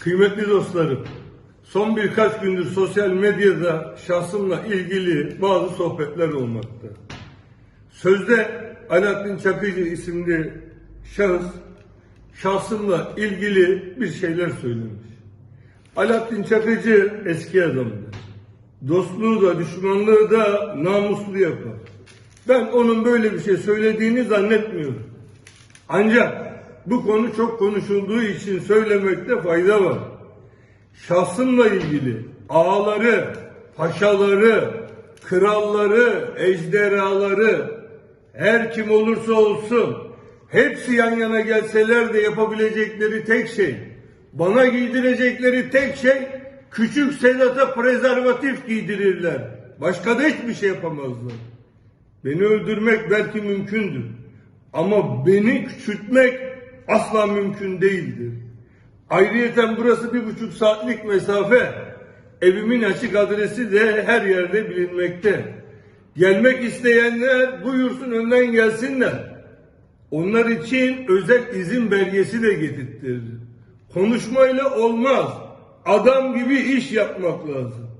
Kıymetli dostlarım, son birkaç gündür sosyal medyada şahsımla ilgili bazı sohbetler olmakta. Sözde Alaaddin Çakıcı isimli şahıs şahsımla ilgili bir şeyler söylemiş. Alaaddin Çakıcı eski adamdı. Dostluğu da düşmanlığı da namuslu yapar. Ben onun böyle bir şey söylediğini zannetmiyorum. Ancak bu konu çok konuşulduğu için söylemekte fayda var. Şahsımla ilgili ağaları, paşaları, kralları, ejderhaları, her kim olursa olsun hepsi yan yana gelseler de yapabilecekleri tek şey, bana giydirecekleri tek şey küçük Sedat'a prezervatif giydirirler. Başka da hiçbir şey yapamazlar. Beni öldürmek belki mümkündür. Ama beni küçültmek asla mümkün değildir. Ayrıyeten burası bir buçuk saatlik mesafe. Evimin açık adresi de her yerde bilinmekte. Gelmek isteyenler buyursun önden gelsinler. Onlar için özel izin belgesi de getirtirir. Konuşmayla olmaz. Adam gibi iş yapmak lazım.